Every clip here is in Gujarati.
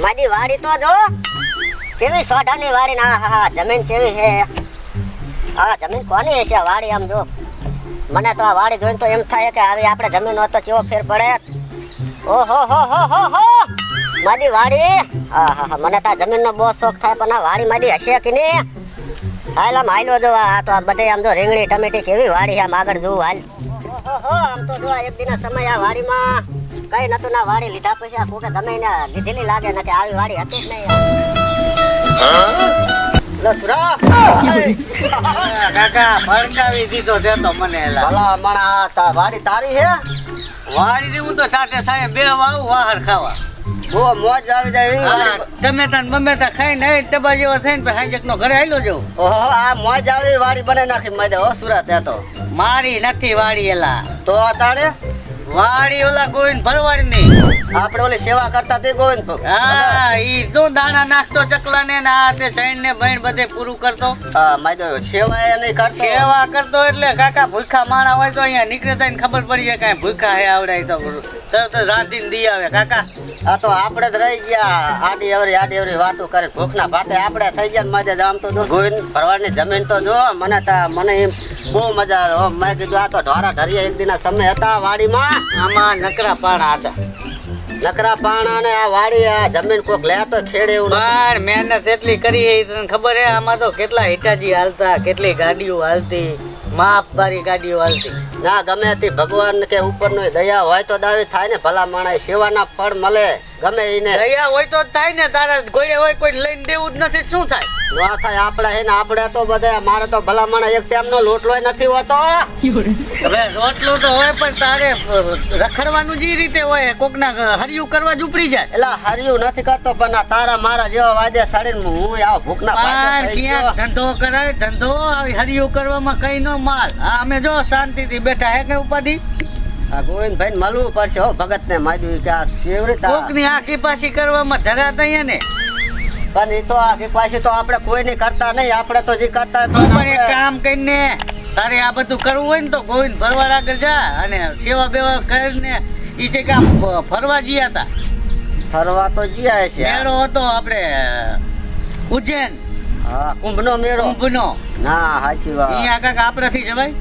મારી વાડી તો જો. કેવી સોઢાની વાડી ના હા હા, જમીન કેવી છે? આ જમીન કોની આ વાડી આમ જો? મને તો આ વાડી જોઈને તો એમ થાય કે આવી આપણે જમીન હોત તો ચેવો ફેર પડે? ઓહો, હો હો હો હો મારી વાડી? હા હા હા, મને તો આ જમીનનો બહુ શોખ થાય, પણ આ વાડી મારી હશે કે નહીં? હાલ આમ હાલ્યો જો, આ તો આ બધે આમ જો રીંગણી, ટમેટી કેવી વાડી છે, આમ આગળ જોવું હાલ. ઓહો આમ તો જો એક દિના સમય આ વાડીમાં. કઈ નતું ના વાડી લીધા પછી આ કોકે તમે એને લીધેલી લાગે ને કે આવી વાડી હતી જ નહીં. લો સુરા. કાકા ભડકાવી દીધો દેતો મને એલા. ભલા મણા તા વાડી તારી હે? વાડી હું તો સાથે સાહેબ બે વાવું વાહર ખાવા. બહુ મોજ આવી જાય એવી વાડી. ટમેટા ને બમેટા ખાઈને આવીને ટબા જેવો થઈને પછી હાંજક નો ઘરે આવેલો જવું ઓહો આ મોજ આવી વાડી બને નાખી મજા હો સુરત તે તો. મારી નથી વાડી એલા. તો તારે? વાડી ઓલા ગોવિંદ ભરવાડની આપણે ઓલી સેવા કરતા તે ગોવિંદ હા ઈ જો દાણા નાખતો ચકલા ને આ તે ચૈન ને બહેન બધે પૂરું કરતો. હા માજો સેવા એ નહીં કરતો. સેવા કરતો એટલે કાકા ભૂખા માણા હોય તો અહીંયા નીકળે તો ખબર પડી જાય કાંઈ ભૂખા હે આવડાય તો તરત રાંધીને દી આવે કાકા. આ તો આપણે જ રહી ગયા. આડી અવરી આડી અવરી વાતો કરે. ભૂખના ભાતે આપણે થઈ ગયા માજે આમ તો જો. ગોવિંદ ભરવાડની જમીન તો જો. મને તા મને એમ બહુ મજા આવે. મેં કીધું આ તો ઢોરા ઢરિયા એક દિના સમય હતા વાડીમાં. આમાં નકરા પાણા હતા. નકરા પાણા ને આ વાડી આ જમીન કોક લે તો ખેડે એવું પણ મહેનત એટલી કરી એ તને ખબર હે? આમાં તો કેટલા હિટાજી હાલતા કેટલી ગાડીઓ હાલતી માપ બારી ગાડીઓ હાલતી. ના ગમે તે ભગવાન કે ઉપરનો દયા હોય તો દાવી થાય ને ભલા માણસ સેવાના ફળ મળે. ગમે એને દયા હોય તો થાય ને તારા ગોળે હોય કોઈ લઈને દેવું જ નથી શું થાય? વા થાય આપણે હે ને આપણે તો બધા મારે તો ભલામણ એક ટાઈમનો લોટલો નથી હોતો. હવે રોટલો તો હોય પણ તારે રખડવાનું જે રીતે હોય કોકના હરિયું કરવા જ ઉપડી જાય. એટલે હરિયું નથી કરતો પણ આ તારા મારા જેવા વાદે સાડીને હું આવ ભૂખના પણ ક્યાં ધંધો કરાય ધંધો આવી હરિયું કરવામાં કઈ નો માલ. અમે જો શાંતિથી બેઠા હે કે ઉપાધિ? આ ગોવિંદભાઈને મળવું પડશે. હો ભગત ને માજ્યું કે આ શેવડી કોકની આખી પાછી કરવામાં ધરાતા અહીંયા ને. પણ એ તો આખી પાછી તો આપણે કોઈ ની કરતા નહીં આપણે તો જે કરતા તું પણ એક કામ કરીને તારે આ બધું કરવું હોય ને તો ગોવિંદ ભરવા આગળ જા અને સેવા બેવા કરીને એ જે કામ ફરવા ગયા હતા. ફરવા તો ગયા છે મેળો હતો આપણે ઉજ્જૈન. હા કુંભનો મેળો. કુંભનો. ના સાચી વાત. અહીંયા કાંક આપણાથી જવાય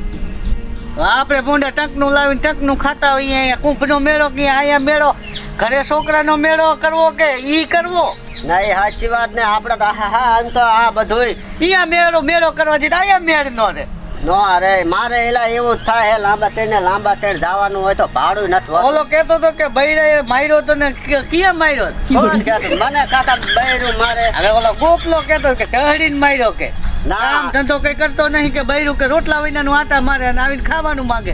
આપણે ભૂંડા ટકનું લાવીને ટકનું ખાતા હોઈએ અહીંયા કુંભનો મેળો કે અહીંયા મેળો ઘરે છોકરાનો મેળો કરવો કે ઈ કરવો? ના એ સાચી વાત ને આપણે તો હા હા આમ તો આ બધું અહીંયા મેળો મેળો કરવા દીધા અહીંયા મેળ નો રે નો અરે મારે એલા એવું થાય લાંબા ટ્રેને લાંબા ટ્રેન જવાનું હોય તો ભાડું નથી ઓલો કેતો તો કે બૈરાએ માર્યો તો ને કે- કિયા માર્યો? મને કાકા બૈરું મારે. હવે ઓલો ગોપલો કેતો કે ટહડીને માર્યો કે. નામ ધંધો કઈ કરતો નહીં કે બૈરું કે રોટલા વિનાનું આટા મારે અને આવીને ખાવાનું માંગે.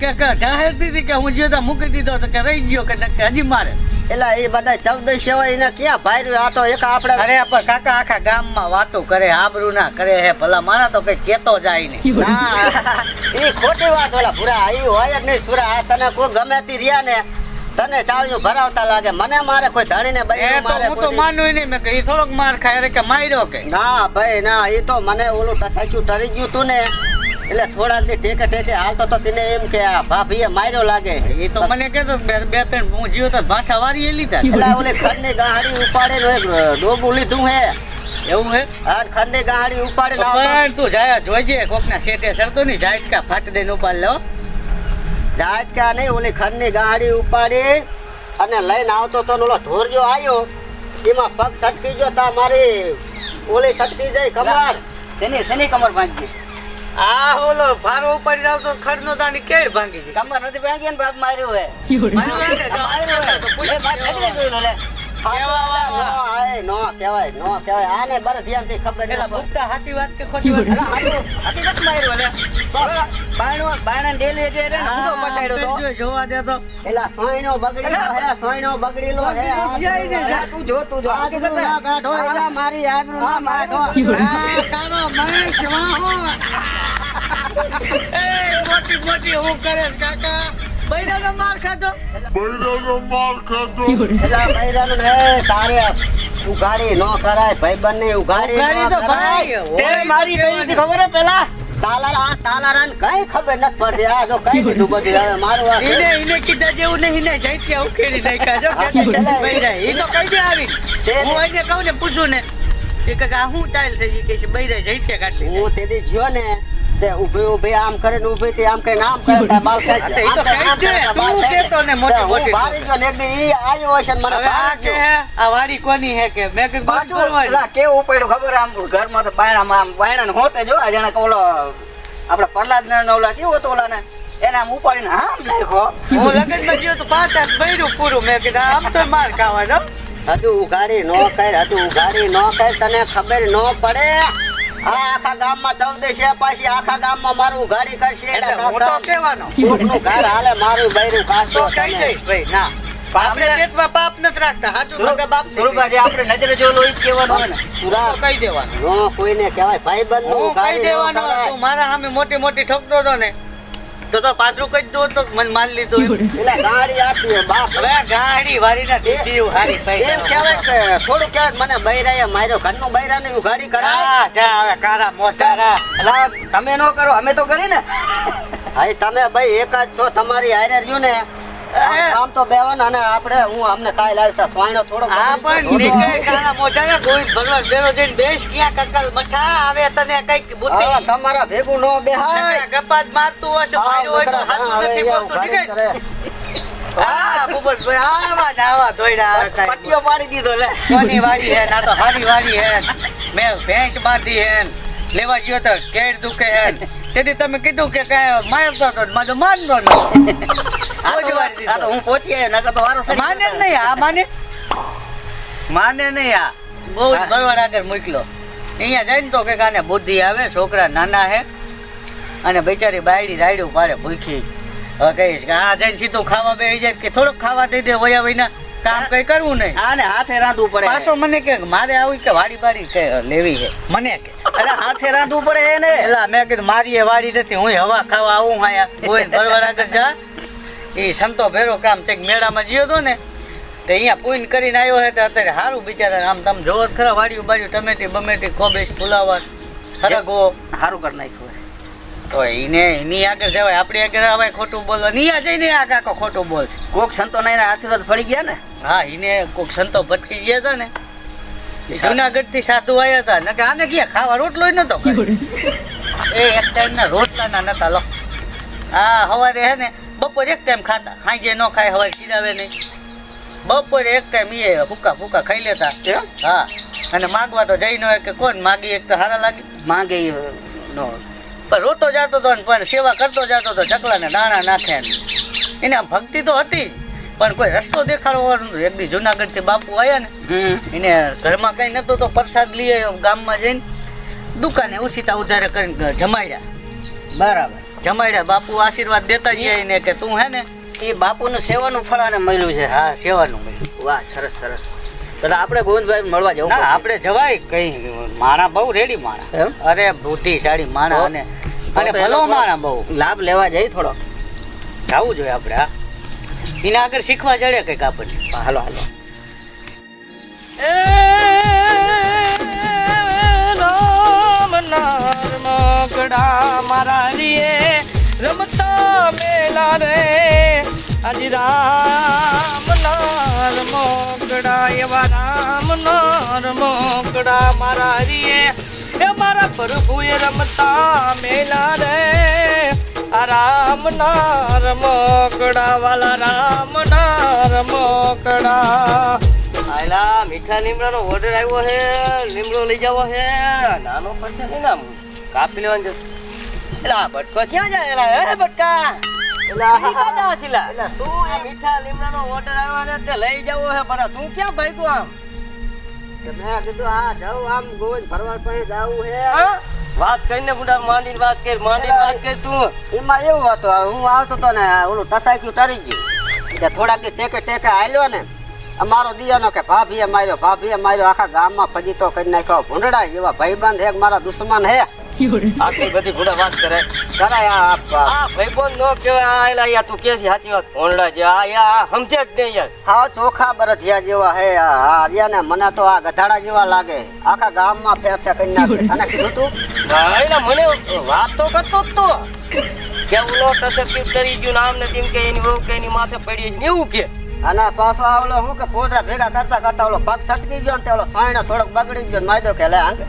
કે ઢહેરતી હતી કે હું જ્યો તા મૂકી દીધો તો કે રહી ગયો કે ન- કે હજી મારે. એલા એ બધા ચૌદ સેવા એને ક્યાં ભાઈ આ તો એક આપણે અરે પણ કાકા આખા ગામમાં વાતો કરે આબરૂ ના કરે હે ભલા મારા તો કઈ કેતો જાય નહીં. એ ખોટી વાત ઓલા ભૂરા એ હોય જ નહીં સુરા તને કોઈ ગમે તે રહ્યા ને તને ચાવ્યું ભરાવતા લાગે. મને મારે કોઈ ધણીને બૈરું મારે હું તો માનું નહીં મેં કે થોડોક માર ખાય કે માર્યો કે. ના ભાઈ ના એ તો મને ઓલું ટસાક્યું ટરી ગયું તું ને. એટલે થોડા દી ટેકે ટેકે હાલતો તો તેને એમ કે આ ભાભીએ માર્યો લાગે. એ તો મને કહેતો બે બે ત્રણ હું જીવો તો ભાઠા વારી લીધા. એટલે ઓલે ખંડની ગાડી ઉપાડે નો એક ડોબું લીધું હે. એવું હે? આ ખંડની ગાડી ઉપાડે પણ તું જાય જોઈજે કોકના સેટે સરતો ની ઝાટકા ફાટ દઈને ઉપાડ લો. જાજકા નહીં ઓલી ખંડની ગાડી ઉપાડી અને લઈને આવતો તો ઓલો ધોર્યો આવ્યો એમાં પગ સટકી ગયો તા મારી. ઓલી સટકી જાય કમર. શેની શેની કમર ભાંગી? આ ઓલો ભારો ઉપાડી તો ખડનો તાની કેળ ભાંગી ગઈ? કમર નથી ભાંગી ને બાપ માર્યો હે. માર્યું હે જોઈ લે. નો કહેવાય નો સોયનો બગડી હે સોયનો મારી આબરૂ ના કાઢો તારો મહેશ મોટી મોટી હું કરે કાકા? બૈરાનો માર ખાધો? એલા બૈરાનું હે તારે ઉઘાડી નો કરાય ભાઈબંધ ને ઉઘાડી ઉઘાડી તો ભાઈ, તે મારી તો ખબર હે પેલા? તાલારા આ તાલારાને કઈ ખબર નથી પડતી. આ જો કઈ દીધું બધું મારું આ ઈને ઈને કીધા જેવું નહીં ને જઈત્યા ઉખેડી નાખ્યા. જો કે બૈરા ઈ તો કઈ દે આવી. તે- હું એને કહું ને પૂછું ને. કે હું ટાઈલ થઈ ગઈ કે છે બૈરા જઈત્યા કાઢી હું તેથી જ્યો ને તે ઊભી ઊભી આમ કરીને ઊભી થી આમ કઈ આમ કરે તે બાલ ખાઈ હા, તો કરે, કહી દે, તું ખાઈ ને મોટી મોટી. બારી જો ને ઈ આવ્યો હશે ને મને કે આ વાડી કોની હે કે? મે કે પાછું પેલા કેવું પડ્યું ખબર આમ ઘરમાં તો બાયણામાં આમ બાયણાને હોતે જો આ જાણે કોલો ઓલો આપણે પ્રહલાદ ને ઓલા કેવો તો ઓલા ને એને આમ ઉપાડીને આમ નાખ્યો. હું લગ્નમાં ગયો તો પાંચ હાથ બૈરું પૂરું. મેં કીધું આમ તો માર ખાવાનો હજુ ઉઘાડી નો કર હજુ ઉઘાડી નો કર તને ખબર નો પડે. આખા ગામમાં ચૌદે છે પાછી આખા ગામમાં મારું ગાડી કરશે. એટલે તો કહેવાનો. કોકનું ઘર હાલે મારું બૈરું કાઢશો તમે. દઈશ ભાઈ ના. આપણે પેટમાં પાપ નથી રાખતા સાચું ધ્રુવ- ખબર બાપ ધ્રુવભાઈ, આપણે નજરે જોયેલું ઈ કહેવાનું હોય ને. સુરા કહી દેવાનું. નો કોઈને કહેવાય ભાઈબંધનું હું કહી દેવાનું નો મારા સામે મોટી મોટી ઠોકતો હતો ને તો તો પાછું કઈ દો તો મને માન લીધું. એટલે ગાડી આપી બાપ. હવે ગાડી વારી ના દીધી હારી ભાઈ એમ કહેવાય કે થોડું કે મને બૈરાએ માર્યો ઘરનું બૈરા ને ગાડી કરા જા હવે કારા મોટારા અલા, તમે નો કરો અમે તો કરી ને. ભાઈ તમે ભાઈ એક જ છો તમારી હારે રહ્યું ને. આમ- તો બેવન અને આપણે હું અમને કાઈ લાવીશ સ્વાઈનો થોડો હા પણ નીકળે કારા ગોવિંદ ભગવાન બેરો જઈને બેસ ક્યાં કકલ મઠા આવે તને કંઈક બુદ્ધિ. તમારા ભેગું નો બેહાય. ગપ્પા જ મારતું હશે ભાઈ હોય તો સાચું નથી બોલતું નીકળ. હા ભૂપતભાઈ આવા ને આવા ધોઈડા પટ્ટીઓ પાડી દીધો લે. કોની વાડી હે? ના તો હારી વાડી હે. મેં ભેંસ બાંધી હે. લેવા ગયો તો કેડ દુખે હે. તેથી તમે કીધું કે કાંઈ મારતો તો મારે માનતો આ નહીં તો- આ તો હું પહોંચી આવ્યો નકર તો વારો માને જ નહીં આ માને? માને નહીં આ. બહુ જ ભરવાડ આગળ મોકલો અહીંયા જઈને તો કે કાને બુદ્ધિ આવે છોકરા નાના હે અને બિચારી બાયડી રાયડું પાડે ભૂખી. હવે કહીશ કે આ જઈને સીધું ખાવા બેસી જાય કે થોડુંક ખાવા દઈ દે વયા વયના કામ કઈ કરવું નહીં. આને હાથે રાંધવું પડે. પાછો મને કે મારે આવી કે વાડી બાડી કે લેવી છે? મને કે. અરે હાથે રાંધવું પડે એને. એલા મેં કીધું મારી વાડી નથી હું હવા ખાવા આવું હાયા કોઈ બરોબર આગળ જા. એ સંતો ભેરો કામ છે મેળામાં જીયો હતો ને તો અહીંયા પૂન કરીને આવ્યો છે તો અત્યારે સારું બિચારા આમ તમે જોવો ખરા વાડિયું બાડિયું ટમેટી બમેટી કોબીજ ફુલાવર ખરગો સારું કરી નાખ્યું તો એને એની આગળ જવાય આપણી આગળ હવે ખોટું બોલો. આ જઈને આ કાકો ખોટું બોલશે. કોક સંતો ના એના આશીર્વાદ ફળી ગયા ને? હા એને કોઈક સંતો ભટકી ગયા હતા ને જુનાગઢથી સાધુ આવ્યા હતા. ને આને ક્યાં ખાવા રોટલો નતો એ એક ટાઈમ ના રોટલા ના નતા લો. હા સવારે હે ને બપોરે એક ટાઈમ ખાતા. સાંજે ન ખાય હવારે ખીરાવે નહીં. બપોરે એક ટાઈમ એ ફૂકા ફૂકા ખાઈ લેતા. હા. અને માગવા તો જઈ ન હોય કે કોણ? માગી એક તો સારા લાગે. માગે નો પણ રોતો જતો હતો પણ સેવા કરતો જતો હતો ચકલાને દાણા નાખે એને આમ ભક્તિ તો હતી જ, પણ કોઈ રસ્તો દેખાડવાનો એક દી જુનાગઢથી બાપુ આવ્યા ને એને ઘરમાં કઈ નતો તો પ્રસાદ લઈ આવ્યો ગામમાં જઈને દુકાને ઉસીતા ઉધારે કરીને જમાડ્યા. બરાબર. જમાડ્યા બાપુ આશીર્વાદ દેતા જાય એને કે તું હે ને એ બાપુનું સેવાનું ફળ આને મળ્યું છે. હા સેવાનું મળ્યું. વાહ સરસ સરસ. તો આપણે ગોવિંદભાઈ મળવા જવું ના આપણે જવાય કઈ. માણા બહુ રેડી માણા. અરે અરે બુદ્ધિશાળી માણા અને અને ભલો માણા બહુ. લાભ લેવા જઈ થોડો જવું જોઈએ આપણે હા. એના આગળ શીખવા જડે કંઈક આપણને. હાલો હાલો. મારા રીએ રમતા મેલા રે. આજ રામ મોકડા એવા રામ મોકડા મારા રીએ એ મારા પ્રભુએ રમતા મેલા રે. રામ નાર મોકડા વાલા રામ નાર મોકડા આયલા મીઠા લીમડાનો ઓર્ડર આવ્યો છે લીમડો લઈ જાવો છે નાનો પડશે નહીં ને આમ કાપી લેવાનું છે. એલા આ બટકો ક્યાં જાય? એલા હે આ મીઠા લીમડાનો ઓર્ડર આવ્યો છે તે લઈ જવો છે પણ તું ક્યાં ભાગ્યો આમ? કે મેં કીધું આ જાઉં આમ ગોવિંદ ફરવા પાસે જાવું છે હા? વાત કરીને બુડા માંડીને વાત કરી, માંડીને વાત કર તું. એમાં એવું હતું હું આવતો હતો ને ઓલું ટસાક્યું ટરી ગયું. કે થોડાક દી ટેકે ટેકે આવ્યો ને, અમારો દિયાનો કે ભાભીએ માર્યો ભાભીએ માર્યો, આખા ગામમાં ફજીતો કરી નાખ્યો ભૂંડડા જેવા ભાઈબંધ એક મારા દુશ્મન હે. આટલી બધી ભૂડા વાત કરે. કરાય આ આ. ભાઈબંધ નો કહેવાય આ એલા યાર તું કે છે સાચી વાત. ભોંડડા જે આ યાર સમજે જ નહીં યાર. હા ચોખા બરધિયા જેવા હે આ આ ને મને તો આ ગધાડા જેવા લાગે. આખા ગામમાં ફે ફે કરી નાખે. તને કીધું તું? મને વાત તો કરતો જ તો. કેવું તસકીફ કરી ગયું નામ ને તેમ કે એની વહુ કે એની માથે પડી છે ને એવું કે. અને પાછો આવલો હું કે પોતરા ભેગા કરતા કરતા ઓલો પગ સટકી ગયો ને તે ઓલો સાયણો થોડોક બગડી ગયો માયદો કે લે આંગ-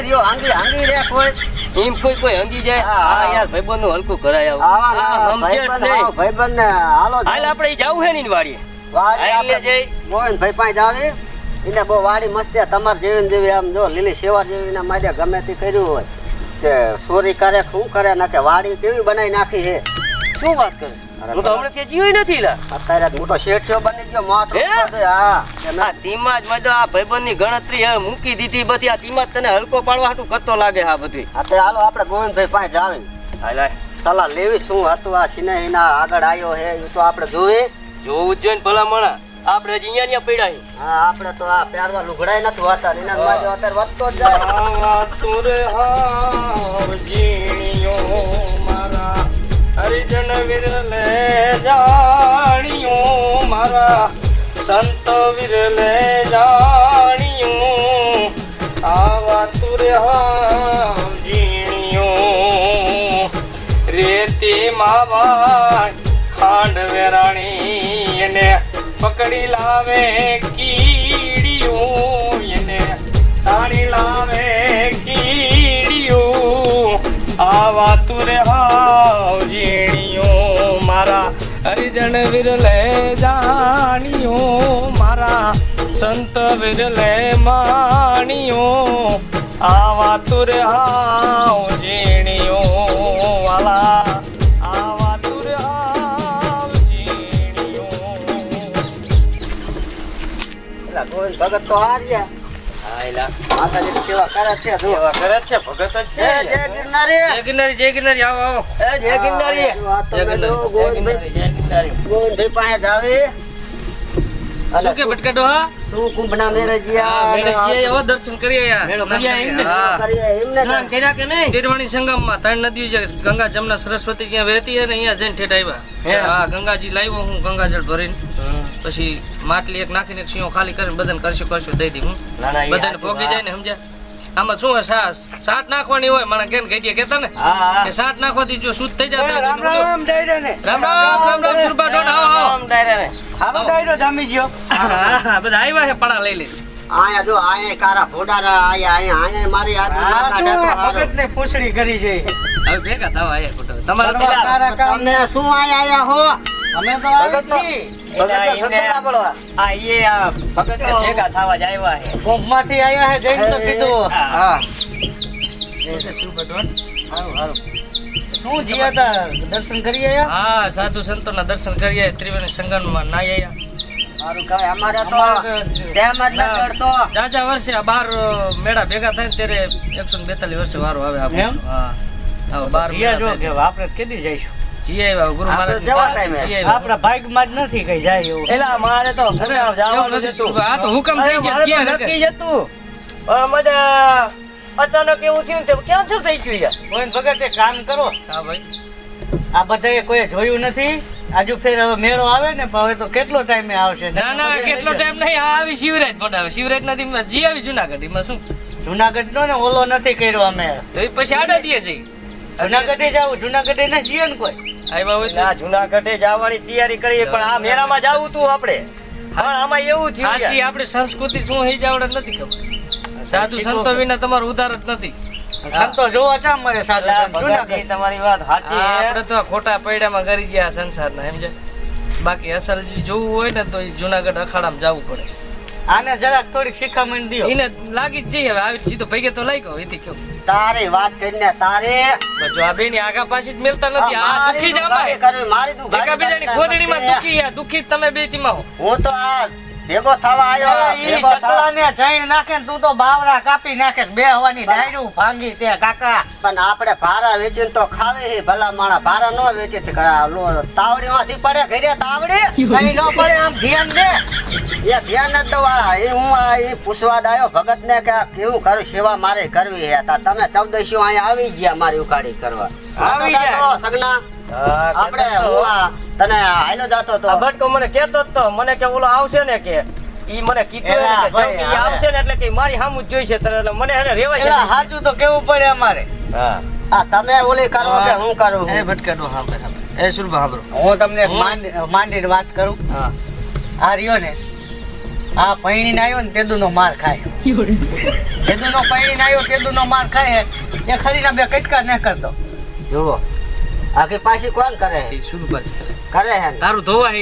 રહ્યો આંગી આંગી રે કોઈ. એમ કોઈ કોઈ હંગી જાય? હા. યાર ભાઈબંધનું હલકું કરાય આવા. ભાઈબંધ ને હાલો હાલ આપણે જવું હે ને વાડીએ. વાડી આપણે જઈ. મોહન ભાઈ પાસે જાવી એને બહુ વાડી મસ્ત તમાર જીવન જેવી જેવી આમ જો લીલી સેવા જેવી ને ગમે તે કર્યું હોય. કે સોરી કરે શું કરે ના કે વાડી કેવી બનાવી નાખી છે શું વાત કરે? હું તો હમણાં ત્યાં જીવ્યો નથી લા. અત્યારે જ શેઠ શેઠિયો બની ગયો મોટો હા? આ. તીમાં જ મજા આ ભાઈબંધની ગણતરી હવે મૂકી દીધી બધી આ તીમા તને હલકો પાડવા હાટું કરતો લાગે આ બધી અત્યારે હાલો આપણે ગોવિંદભાઈ પાસે જાવી. હાલ. સલાહ લેવી શું હતું આ સિનેહીના આગળ આવ્યો હે એ તો આપણે જોવે. જોવું જ જોઈએ ને ભલામણા આપણે હજી અહીંયા ન્યા પડ્યા હા આપણે તો આ પ્યારવા લુગડાય નથી હોતા એના માટે અત્યારે વધતો જ જાય. તુર હાવ જીણિયો મારા વિરલે જાણિયો, આવા તુર હાવ જીણિયો રેતી માવા ખાંડ વેરાણી એને પકડી લાવે કીડિયું, એને તાણી લાવે કીડિયું. આવા તુરે હાવ જીણિયો મારા હરિજન વિરલે જાણિયો મારા સંત વિરલે માણ્યો આવા તુર હાવ જીણિયો વાલા ભગત તો હાર્યા ગયા. છે છે છે. જય ગિરનારી. જય ગિરનારી આવો આવો. જય ગિરનારી. આ વાત તો જય ગિરનારી. ગોવિંદભાઈ પાસે જાવી. શું કે બટકાટો હા? શું કુંભના મેરે હા, જ્યાં મેળે જઈએ, દર્શન કરીએ યાર. મેળો એમને? એમને સ્નાન કર્યા કે નહીં? તિરવાણી સંગમમાં ત્રણ નદીઓ છે ગંગા જમના સરસ્વતી ત્યાં વહેતી હે ને અહીંયા જઈને ઠેઠ. આવ્યા. હા? ગંગાજી લાવ્યો હું ગંગાજળ ભરીને. પછી માટલી એક નાખીને એક સીણો ખાલી કરીને બધાને કરશું કરશું દઈ દી હું બધાને ભોગી જાય ને સમજ્યા? આમાં શું હોય? સાસ સાટ નાખવાની હોય? મને કેમ કહીએ કેતા ને. કે સાટ નાખવાથી જો શુદ્ધ થઈ જાય તો રામ રામ ડાયરા ને. રામ રામ રામ રામ સુરભા ડોન આવો રામ ડાયરે ને. આવો. ડાયરો જામી ગયો. હા હા બધા આવ્યા છે પડા લઈ લે. આયા જો આયા કારા ફોડારા આયા આયા આયા મારી આજુ માથા ઢાંકો હારો. ને પૂછડી કરી છે? હવે ભેગા થવા આયા ફોટો. તમારા તો કરવા સારા કામ તમે શું આયા આયા હો? અમે તો આવી જ છીએ. ઈએ આ ભગત ને ભેગા થવા જ આવ્યા છે. કુંભમાંથી આયા હે જઈને તો કીધું. હા. સુરભા ડોન સારું સારું શું જીયા તા દર્શન કરી આયા? હા સાધુ સંતોના દર્શન કરીએ ત્રિવેણી સંગમમાં નાઈ આયા. મારું કાંઈ અમારે તો અમારે તો- ટેમ જ ન. ચડતો જાજા વર્ષે બાર મેળા ભેગા થાય ત્યારે એકસો ને બેતાલીસ વર્ષે વારો આવે આપણો. એમ? હા. બાર. આપણે કેદી જઈશું? ટાઈમે. આપણા ભાગમાં જ નથી કઈ જાય એવું. એલા મારે તો જવાનું જ આ તો હુકમ થઈ ગયા મારે તો ક્યાં નક્કી જ પણ અચાનક એવું થયું તે cancel થઈ ગયું યાર. કોઈ ભગત એક કામ કરો. હા ભાઈ. આ બધાએ કોઈ જોયું નથી. આજુ ફેર હવે મેળો આવે ને હવે તો કેટલો ટાઈમે આવશે? ના ના કેટલો ટાઈમ નહીં આ આવી શિવરાજ પડાવે શિવરાજ નથી જી આવી જુનાગઢ એમાં શું? જુનાગઢ નો ને ઓલો નથી કર્યો અમે. તો એ પછી આડા દે જઈ. જુનાગઢે જાવું જુનાગઢે ના જીએ ને કોઈ. આવ્યા હોય ના જુનાગઢે જવાની તૈયારી કરીએ પણ આ મેળામાં જાવું તું આપણે. પણ આમાં એવું થયું સાચી આપણી સંસ્કૃતિ શું હઈ જાવડે નથી ખબર. સાધુ સંતો વિના તમારું ઉધાર જ નથી. સંતો જોવા ચા મળે સાધુ જુનાગઢ. તમારી વાત સાચી આપણે તો ખોટા પૈડામાં કરી ગયા સંસારના સમજે બાકી અસલ જે જોવું હોય ને તો જુનાગઢ અખાડામાં જવું પડે. આને જરાક થોડીક શિખામણ દ્યો. એને લાગી જ જઈએ હવે આવી સીધો પૈકે તો લઈ ગયો. એથી કયો તારી વાત કરીને તારે બસ જો આ બેની આગા પાછી જ મેલતા નથી આ દુખી જ આમાં. મારી દુખી એકાબીજાની કરવી. ખોદડીમાં દુખી આ દુખી તમે બે તીમાં હું તો આ ભેગો થવા આવ્યો ઈ ભેગો ચકલાને જઈને નાખે તું તો બાવરા કાપી નાખે બે હવાની ડાયરું ભાંગી તે કાકા. પણ આપણે ભારા વેચીને તો ખાવી હે ભલા માણા ભારા નો વેચે તે કરા લો તાવડી માંથી પડે ઘરે તાવડી? કઈ નો પડે આમ ધ્યાન દે. એ ધ્યાન જ દઉં આ એ હું આ એ પૂછવા દાયો ભગત ને કે કેવું કરું સેવા મારે કરવી હે. તા તમે ચૌદશીઓ અહીંયા આવી ગયા મારી ઉકાળી કરવા. આવી ગયા. સગના. આપણે તને હાલ્યો જાતો તો. બટકો મને કેતો તો. મને કે ઓલો આવશે ને કે ઈ મને કીધું કે. આવશે ને એટલે કે મારી સામું જ જોઈશે એટલે મને એને રેવાય સાચું તો કેવું પડે અમારે? હા. આ તમે ઓલી કરો કે હું. કરું? એ ભટકાડો સાંભળે સાંભળે. એ સુરભા સાંભળો હું તમને એક માંડી- માંડીને વાત કરું? હા. આ રહ્યો ને આ પૈણીને આવ્યો ને તેદુનો માર ખાય. તેદુનો પૈણી આવ્યો તેદુનો માર ખાય એ ખરીના બે કટકા ન કરતો જુઓ. આખી પાછી કોણ કરે? એ સુરભા જ કરે. હે તારું ધોવા હે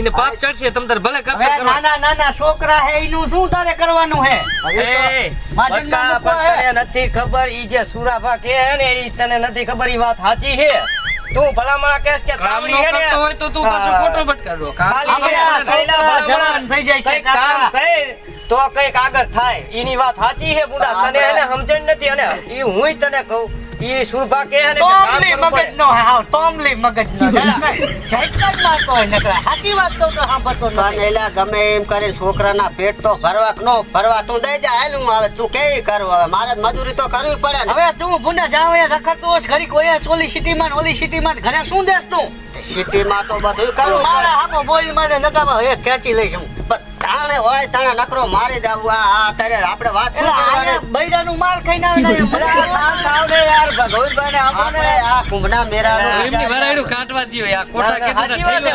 ઇને પાપ ચડશે તમ તાર ભલે કરતા કરો. નાના નાના છોકરા હે ઇનું શું તારે કરવાનું હે? એ, બટકા, પણ હે. તને નથી ખબર ઈ જે સુરાભા કે હે ને ઈ તને નથી ખબર ઈ વાત સાચી છે. તું ભલામણા કેસ કે તાવડી હે ને હોય તો તું પાછો ખોટો ભટકાડો હે જવાન થઈ જાય છે, કામ કાકા. કર તો કંઈક આગળ થાય. એની વાત સાચી છે બુડા? તને એને સમજણ નથી. અને એ હુંય તને કહું એ સુરભા કે ને તોમલી તોમલી નકરા. સાચી વાત તો સાંભળતો પણ એલા ગમે એમ કરીને છોકરાના પેટ તો ભરવા નો ભરવા તું દઈ જા હેલું હું હવે તું કેવી કરું હવે? મારે જ મજૂરી તો કરવી પડે ને. હવે તું ભૂંડા જાવ એ રખડતો હોઈશ, ઘડીક હોય ઓલી સિટીમાં માં ઓલી સિટીમાં માં ઘરે શું દેસ તું? સિટીમાં તો બધું કરું મારા હામો બોલી મારે નકામાં એ ખેંચી લઈશ હું. તાણે હોય તાણે નકરો મારી દાવ આ અત્યારે આપણે વાત શું કરવાની? બૈરાનું માર ખાઈને આવે યાર ભગવતભાઈને આપણે આ કુંભના મેળાનો એમની ભરાયડું કાટવા દ્યો યાર ભાઈ, કાઢી અમે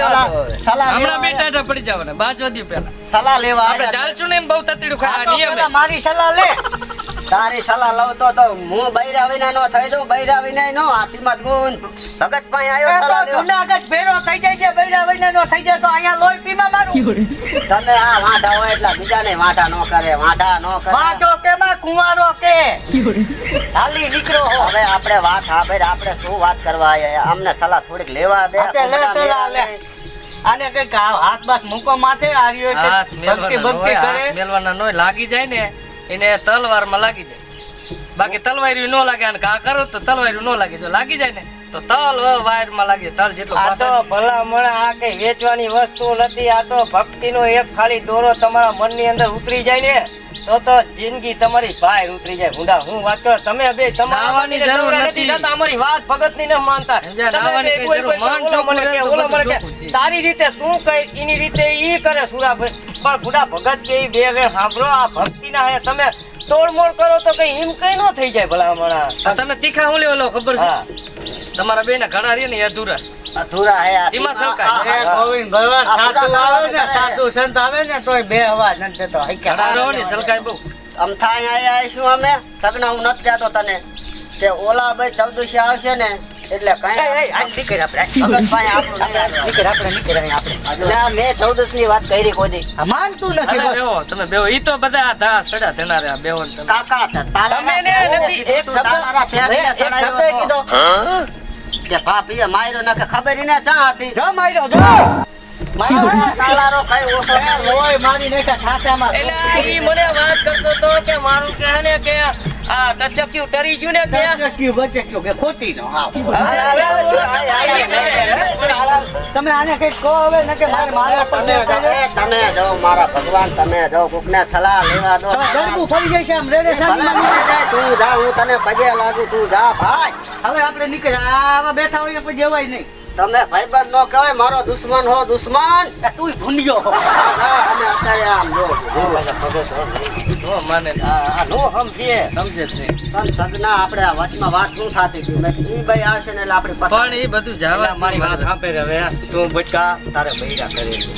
સલાહ- સલાહ હમણાં બે ટાટા પડી જવાના બાજવા દ્યો પહેલા સલાહ લેવા આપણે ચાલશું ને એમ બહુ તતડ્યું ખા નિયમ મારી સલાહ લે. તારી સલાહ લઉં તો તો હું બૈરા વિના નો થઈ જાઉં બૈરા વિના નો. હાથીમાં ગુણ. ભગત પાસે આવ્યો સલાહ લેવા. જુનાગઢ ભેરો થઈ જાય છે બૈરા વૈના નો થઈ જાય તો અહીંયા લોહી પીમાં મારું તમે આ વાંઢા હોય એટલે બીજા ને વાંઢા નો કરે વાંઢા નો કરે. વાંચો કે માં કુંવારો કે? હાલી નીકળો હવે આપણે વાત આપણે આપણે શું વાત કરવા આવ્યા અમને સલાહ થોડીક લેવા દે. આને કંઈક હાથ બાથ મૂકો માથે આ રહ્યો એટલે હાથ ભક્તિ ભક્તિ કરે. મેલવાના નો લાગી જાય ને. એને તલવારમાં લાગી જાય. બાકી તલવાર્યું ન લાગે અને કા કરો તો તલવાર્યું ન લાગે. જો લાગી જાય ને તો તલ વાયરમાં લાગે. તલ જેટલો આ તો ભલા મને આ કઈ વેચવાની વસ્તુ નથી. આ તો ભક્તિનો એક ખાલી દોરો તમારા મનની અંદર ઉતરી જાય ને. તો તો જિંદગી તમારી બહાર ઉતરી જાય. ભૂંડા હું વાત કરું? તમે બે તમારી જરૂર નથી. અમારી વાત ભગતની ન માનતા. તારી રીતે તું કઈ? એની રીતે ઈ કરે સુરાભાઈ પણ ભૂંડા ભગત કે બે બે સાંભળો આ ભક્તિ ના હે. તમે તોડમોડ કરો તો કઈ એમ કઈ ન થઈ જાય ભલા હમણાં તમે તીખા હું લેવો ખબર છે? તમારા બે ઘણા રે ને અધૂરા. અધૂરા હે આ એમાં આ- શંકા એ ગોવિંદ ભગવાન સાધુ આવે ને સાધુ સંત આવે ને તોય બે હવા ન દેતો હૈકા. રહો ને સલકાય બહુ. અમથા અહીંયા આવીશું અમે. સગના હું નથી જાતો તને. કે ઓલા ભાઈ ચૌદશી આવશે ને એટલે કઈ નીકળ આપણે. ભગત ભાઈ આપણું નહીં આવે. નીકળ આપણે, નીકળ આપણે. મેં ચૌદશની વાત કરી કોઈ માનતું નથી તમે. બેહો તમે બેહો. ઈ તો બધા આ ધા સડા તેના રહ્યા બેહો કાકા હતા તમે ને નથી એક શબ્દ એક શબ્દ કીધો. કે ભાભીએ માર્યો નાખે ખબર ને ચા હતી જો માર્યો, જો. મને વાત કરતો તો કે મારું કહે ને કે આ ટચક્યું ગયું ને કે બચક્યું, કે ખોટી નો. તમે આને કંઈક કહો હવે ને કે મારે તમે તમે જાઓ મારા ભગવાન તમે જાઓ કોકને સલાહ લેવા દો તમે ફરી જાય છે આમ રેડે સાંજમાં. તું જા હું તને પગે લાગુ તું જા ભાઈ હવે આપણે નીકળ આવા બેઠા હોઈએ પછી જવાય નહીં તમે ભાઈબંધ નો કહેવાય મારો દુશ્મન હો દુશ્મન. તું ભૂંડિયો અમે અત્યારે આમ જો. માને નો સમજે સમજે જ નહીં. પણ સગના આપણે આ વચમાં વાત શું થતી હતી? મેં ઈ ભાઈ આવશે ને એટલે આપણે પણ એ બધું જવા મારી વાત સાંભળે હવે તું બટકા તારે બૈરા કરે છે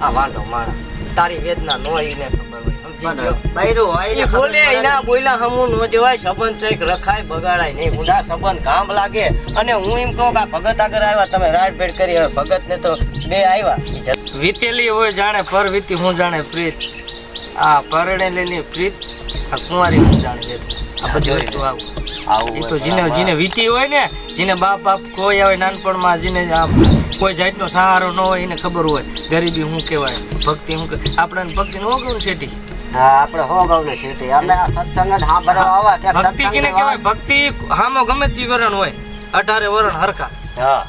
આ વાંધો માણા. તારી વેદના નો ઈને ખબર હોય બોલે એના બોયલા હમું નો જવાય સંબંધ ચેક રખાય બગાડાય નહીં. મુંડા સંબંધ કામ લાગે. અને હું એમ કહું કે ભગત આગળ આવ્યા તમે રાડ ભેટ કરી. હવે ભગત ને તો બે આવ્યા. વીતેલી હોય જાણે પર વીતી હું જાણે પ્રીત. આ પરણેલી પ્રીત આ કુંવારી હું જાણે આ બધી વસ્તુ આવું. આવું એ તો જેને જીને વીતી હોય ને જેને બાપ બાપ કોઈ આવે નાનપણમાં જેને કોઈ જાતનો સહારો ન હોય એને ખબર હોય. ગરીબી શું કહેવાય. ભક્તિ શું કે આપણને ભક્તિ નો ગયું હા આપણે હો ગૌને સીટી અમે આ સત્સંગ જ સાંભળવા આવા ક્યાંક ભક્તિ કેને કહેવાય? ભક્તિ હામો ગમે તે વરણ હોય. અઢારે વરણ હરખા. હા.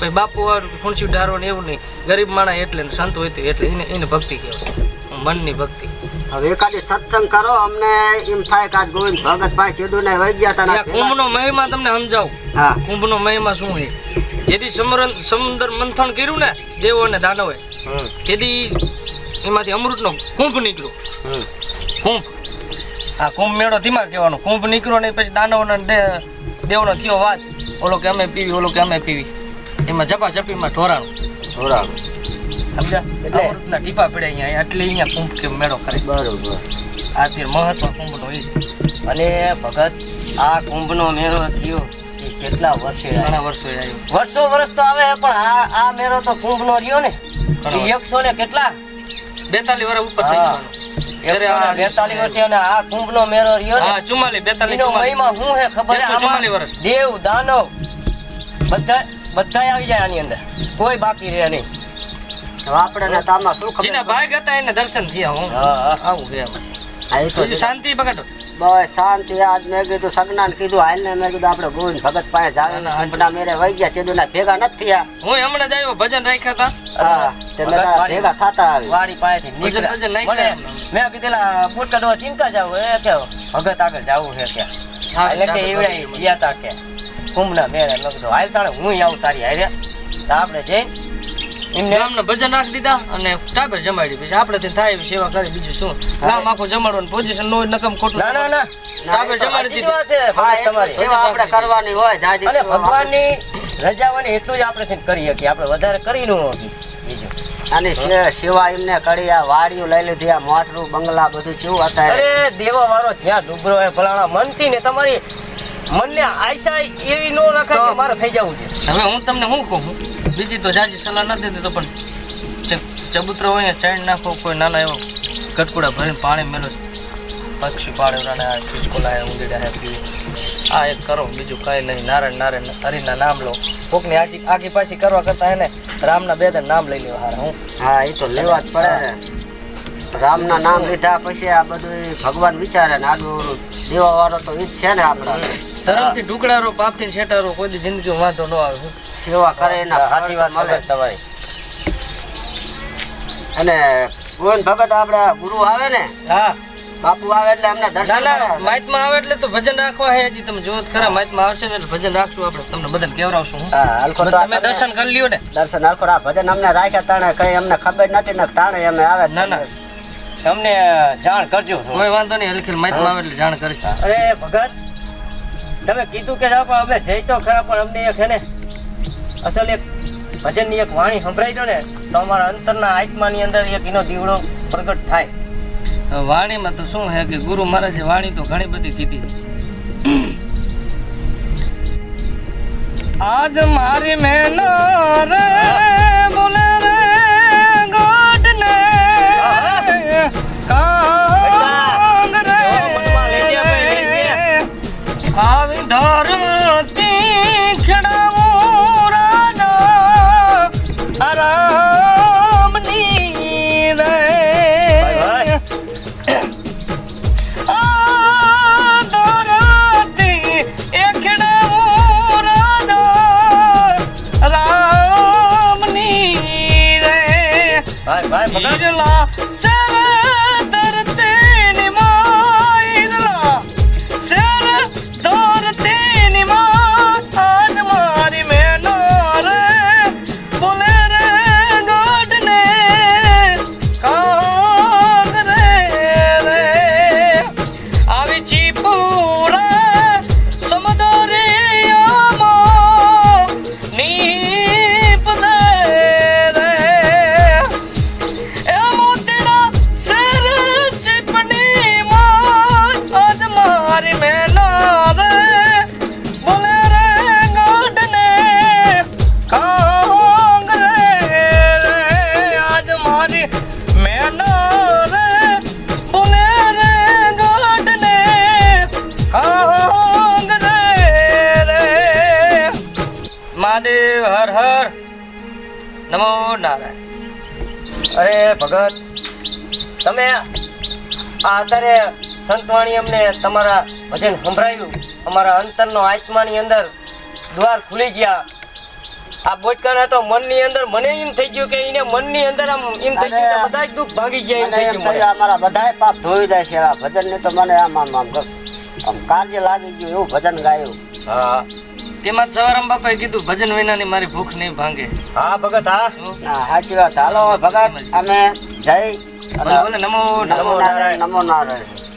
પછી બાપુ ફૂંસી ડારો ને એવું નહીં. ગરીબ માણસ એટલે સંત હોય તો એટલે એને એને ભક્તિ કહેવાય. મનની ભક્તિ. હવે એકાદી સત્સંગ કરો અમને એમ થાય કે ગોવિંદ ભગતભાઈ ચેદુ ને વહી ગયા હતા કુંભનો મહિમા તમને સમજાવું. હા. કુંભનો મહિમા શું છે? જેથી સમર સમુદ્ર મંથન કર્યું ને દેવો અને દાનવે. તેથી એમાંથી અમૃતનો કુંભ નીકળ્યો. કુંભ. આ કુંભ મેળો ધીમા કહેવાનો. કુંભ નીકળ્યો ને પછી દાનવનો દેવનો થયો વાત. ઓલો કે અમે પીવી ઓલો કે અમે પીવી. એમાં ઝપાઝપીમાં ઢોરાણું. ઢોરાણ. સમજા? અમૃતના ટીપા પડ્યા અહીંયા. એટલે અહીંયા કુંભ કે મેળો કરે. બરોબર. આ અત્યારે મહત્વ કુંભનો એ છે. અને ભગત આ કુંભનો મેળો થયો એ કેટલા વર્ષે ઘણા વર્ષો આવ્યો. વર્ષો વર્ષ તો આવે પણ આ આ મેળો તો કુંભનો રહ્યો ને. એકસો ને કેટલા? બેતાલીસ વર્ષ ઉપર થઈ. ગયો. બેતાલીસ વર્ષે અને આ કુંભનો મેળો રહ્યો હા ને ચુમ્માલીસ બેતાલીસ મહિમા શું હે ખબર? ચુમ્માલીસ વર્ષ. દેવ દાનવ બધા બધા આવી જાય આની અંદર. કોઈ બાકી રહે નહીં. આપણે તામાં શું જેના ભાગ હતા એને દર્શન થયા હું. હા આવું છે શાંતિ બગાડો. બસ શાંતિ આજ મેં કીધું સગનાન કીધું હાલ ને મેં કીધું આપણે ગોવિંદ ભગત પાસે જાવે. ના, ના, મેરે વહી ગયા ચેદુના ભેગા નથી થયા. હું હમણાં જ આવ્યો ભજન રાખ્યા હતા. હા તે મેં ભેગા થતા આવી. વાડી પાસેથી ભજન ભજન નીકળ્યા મને મેં કીધેલા બૂટ કાઢવા ચિંતા જાવ એ કે ભગત આગળ જાવું છે કે. એટલે કે જાગૃત ગયા તા કે કુંભના મેળે મેં કીધું. હાલ તાણે હું આવું તારી હારે. તો આપણે જઈને એમને ગામના ભજન રાખી દીધા અને ટાબર જમાડી પછી આપણે ત્યાં થાય સેવા કરી બીજું શું? નામ આખું જમાડવાનું. પોઝિશન નો હોય નકમ ખોટું ના ના ના. ટાબર જમાડી દીધી. હા એટલું તમારી. સેવા આપણે કરવાની હોય અને ભગવાનની રજા એટલું જ આપણે કરી શકીએ આપણે વધારે કરી ન શકીએ બીજું. અને સિવાય સેવા એમને કરી આ વાડીઓ લઈ લીધી આ મોટરું બંગલા બધું જેવું હતા અરે દેવા વાળો જ્યાં ડુબરો હોય ભલાણા મનથી ને તમારી મનને આશા એવી ન રખાય કે મારે થઈ જવું છે. હવે હું તમને શું કહું? બીજી તો જાજી સલાહ નથી દેતો પણ ચબૂતરો હોય ને નાખો કોઈ નાના એવો કટકુડા ભરીને પાણી મેલો. પક્ષી પાડેવરાને આ ખીચકોલા હે ઉંદીડા હે પીવે આ એક કરો બીજું કાંઈ નહીં. નારાયણ નારાયણ હરિના નામ લો. કોકની આજી આગી પાછી કરવા કરતા એને રામના બે ત્રણ નામ લઈ લેવા હારા હું. હા એ તો લેવા જ પડે ને. રામના નામ લીધા પછી આ બધું ભગવાન વિચારે ને આગળ દેવા વાળો તો ઈ જ છે ને આપણા. ધરમથી ઢુકડારો પાપથી છેટારો કોઈ જિંદગી વાંધો ન આવે સેવા કરે એના સાચી વાત મળે. તમારી. અને ભગત આપણા ગુરુ આવે ને હા. બાપુ આવે એટલે અમને દર્શન ના આવે એટલે તો ભજન રાખવા હે હજી. તમે જોવો ખરા માઇકમાં આવશે એટલે ભજન રાખશું આપણે. તમને બધાને હું. તમે દર્શન કરી લ્યો ને. દર્શન હલકો આ ભજન અમને રાખ્યા તાણે કઈ અમને ખબર નથી ને તાણે અમે આવે ના ના. તમને જાણ કરજો. કોઈ વાંધો નહીં માઇકમાં આવે એટલે જાણ કરીશ. અરે ભગત તમે કીધું કે જાઓ અમે જઈ તો ખરા પણ અમને એક છે ને અસલ એક ભજનની એક વાણી સંભળાઈ દો ને તો અમારા અંતરના આત્માની અંદર એક એનો દીવડો પ્રગટ થાય. વાણીમાં તો શું હે કે ગુરુ મહારાજે વાણી તો ઘણી બધી કીધી. આજ મારી મહેનત રે બોલે રે ગોટ ને કાંગ રે. આવી ધરતી મહાદેવ હર હર. નમો નારાયણ. અરે ભગત તમે આ અત્યારે સંતવાણી અમને તમારા ભજન સંભળાયું. અમારા અંતરનો આત્માની અંદર દ્વાર ખુલી ગયા. આ બોચકાના તો મનની અંદર મને એમ થઈ ગયું કે એને મનની અંદર આમ એમ થઈ ગયું કે બધા જ દુઃખ ભાગી જાય એમ થઈ ગયું અમારા બધાય પાપ ધોઈ જાય છે. આ ભજન ને તો મને આમ આમ આમ કાર્ય લાગી ગયું એવું ભજન ગાયું. હા. તેમાં જ સવારામ બાપાએ કીધું ભજન વિનાની મારી ભૂખ નહીં ભાંગે. હા ભગત હા. હા સાચી વાત. હાલો ભગત અમે જય ભલે નમો નમો નમો નારાયણ નમો નારાયણ.